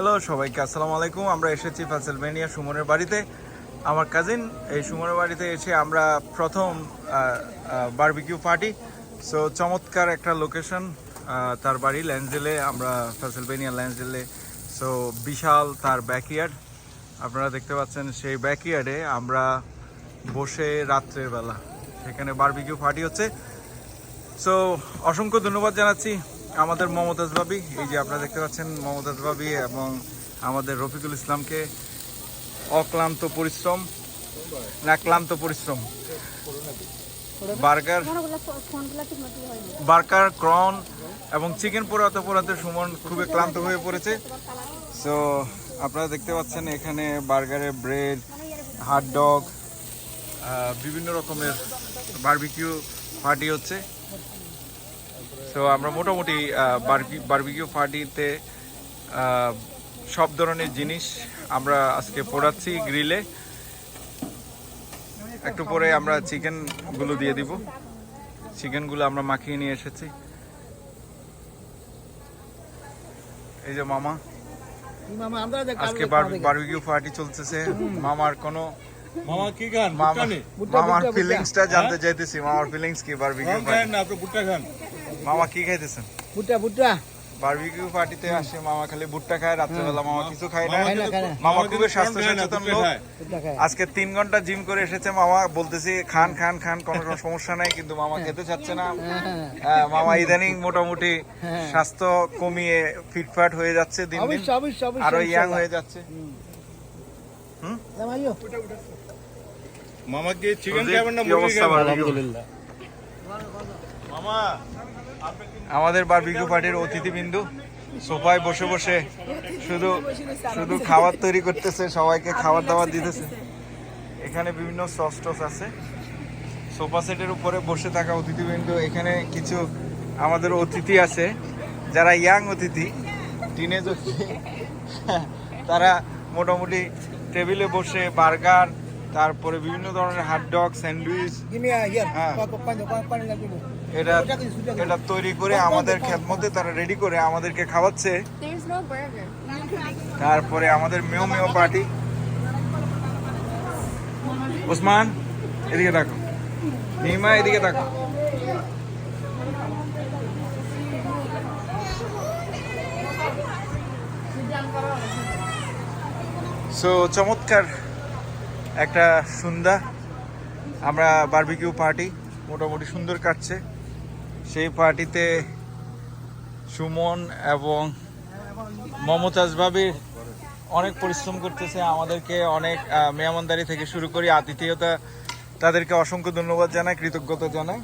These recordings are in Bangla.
হ্যালো সবাইকে আসসালামু আলাইকুম। আমরা এসেছি পেনসিলভেনিয়া সুমনের বাড়িতে। আমার কাজিন এই সুমনের বাড়িতে এসে আমরা প্রথম বারবিকিউ পার্টি সো চমৎকার একটা লোকেশন তার বাড়ি ল্যান্সডেলে আমরা পেনসিলভেনিয়া ল্যান্সডেলে সো বিশাল তার ব্যাকইয়ার্ড আপনারা দেখতে পাচ্ছেন সেই ব্যাকইয়ার্ডে আমরা বসে রাত্রের বেলা সেখানে বারবিকিউ পার্টি হচ্ছে। সো অসংখ্য ধন্যবাদ জানাচ্ছি। আমাদের মমতাজ বাবি এই যে আপনারা দেখতে পাচ্ছেন মমতাজ বাবি এবং আমাদের রফিকুল ইসলামকে অক্লান্ত পরিশ্রম, না, ক্লান্ত পরিশ্রম। বার্গার বার্গার, ক্রন এবং চিকেন পোড়াতে পোড়াতে সুমন খুবই ক্লান্ত হয়ে পড়েছে। সো আপনারা দেখতে পাচ্ছেন এখানে বার্গারের ব্রেড হাট ডগ বিভিন্ন রকমের বারবিকিউ পার্টি হচ্ছে। সো আমরা মোটামুটি বার্বিকিউ পার্টিতে সব ধরনের জিনিস আমরা আজকে পোড়াচ্ছি গ্রিলে। একটু পরে আমরা চিকেনগুলো দিয়ে দিব। চিকেনগুলো আমরা মাখিয়ে নিয়ে এসেছি। এই যে মামা। আজকে বারবিকিউ পার্টি চলতেছে। মামার কোনো মামা কি খান? মামার ফিলিংসটা জানতে চাইতেছি। মামার ফিলিংস কি? বারবিকিউ খান না আপনি ভুট্টা খান। মামা কি খাইতেছেন? ভুট্টা ভুট্টা। বারবিকিউ পার্টিতে আসে মামা খালি ভুট্টা খায় রাত্রেবেলা মামা কিছু খায় না। মামা খুবই স্বাস্থ্য সচেতন লোক। আজকে তিন ঘণ্টা জিম করে এসেছে মামা বলতেছি খান খান খান কোনো কোনো সমস্যা নাই কিন্তু মামা খেতে চাচ্ছে না। হ্যাঁ, হ্যাঁ, মামা ইদানিং মোটামুটি হ্যাঁ। স্বাস্থ্য কমিয়ে ফিটফাট হয়ে যাচ্ছে দিন দিন। আরও ইয়াং হয়ে যাচ্ছে। জামাইও? মামা চিকেন খাবেন না মুরগি খাবেন? বারবিকিউ? আমাদের বারবিকিউ পার্টির অতিথিবৃন্দু। সোফায় বসে বসে শুধু শুধু খাবার তৈরি করতেছে সবাইকে খাবার দাবার দিতেছে। এখানে বিভিন্ন সস টস আছে। সোফা সেটের উপরে বসে থাকা অতিথিবৃন্দ এখানে কিছু আমাদের অতিথি আছে যারা ইয়াং অতিথি টিনেজ অতিথি তারা মোটামুটি টেবিলে বসে বার্গার তারপরে বিভিন্ন ধরনের হাট ডগ স্যান্ডউইচ. হ্যাঁ। এটা এটা তৈরি করে আমাদের খেত মধ্যে তারা রেডি করে আমাদেরকে খাওয়াচ্ছে. তারপরে আমাদের মেও মেও পার্টি। ওসমান এদিকে দেখো নিমা এদিকে দেখো সো চমৎকার একটা সন্ধ্যা। আমরা বারবিকিউ পার্টি মোটামুটি সুন্দর কাটছে। সেই পার্টিতে সুমন এবং মমতাজ ভাবির অনেক পরিশ্রম করতেছে আমাদেরকে অনেক আহ, মেহমানদারি থেকে শুরু করি আতিথেয়তা তাদেরকে অসংখ্য ধন্যবাদ জানাই কৃতজ্ঞতা জানাই।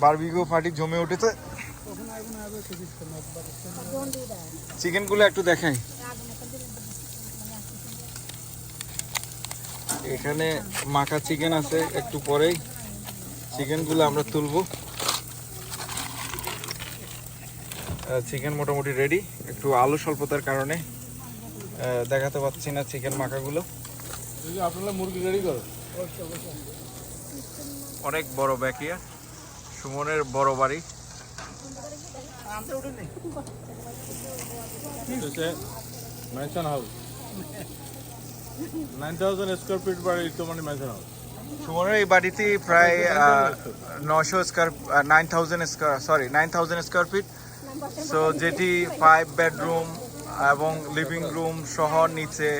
বারবিকিউ পার্টি জমে উঠেছে। চিকেনগুলো একটু দেখাই। এখানে মাখা চিকেন আছে একটু পরেই। চিকেনগুলো আমরা তুলবো। চিকেন মোটামুটি রেডি একটু আলু স্বল্পতার কারণে দেখাতে পাচ্ছি না চিকেন মাখাগুলো। আপনারা মুরগি রেডি করো অনেক বড় ব্যাকিয়া। সুমনের বড় বাড়ি। Mansion house nine thousand square feet বাড়ি তো মানে ম্যানশন হাউস সুমনের এই বাড়িতে প্রায় নশো square nine thousand square sorry nine thousand square feet so যেটি ফাইভ বেডরুম এবং লিভিং রুম সহ নিচে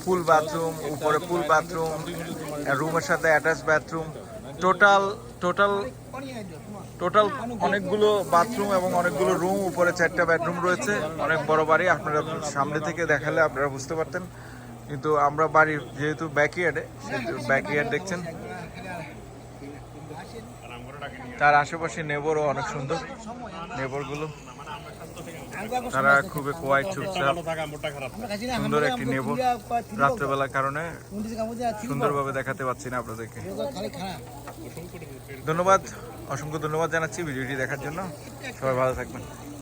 ফুল বাথরুম উপরে ফুল বাথরুম রুমের সাথে attach bathroom total total total অনেকগুলো বাথরুম এবং অনেকগুলো রুম উপরে চারটা বেডরুম রয়েছে। অনেক বড় বাড়ি, আপনারা সামনে থেকে দেখালে আপনারা বুঝতে পারতেন। কিন্তু আমরা বাড়ির যেহেতু ব্যাকইয়ার্ডে ব্যাকইয়ার্ড দেখছেন। তার আশেপাশে নেবরও অনেক সুন্দর। নেবরগুলো তারা খুবই কোয়াই চুপচাপ। সুন্দর একটি নেবর রাত্রেবেলার কারণে সুন্দরভাবে দেখাতে পাচ্ছি না আপনাদেরকে। ধন্যবাদ। অসংখ্য ধন্যবাদ জানাচ্ছি ভিডিওটি দেখার জন্য। সবাই ভালো থাকবেন।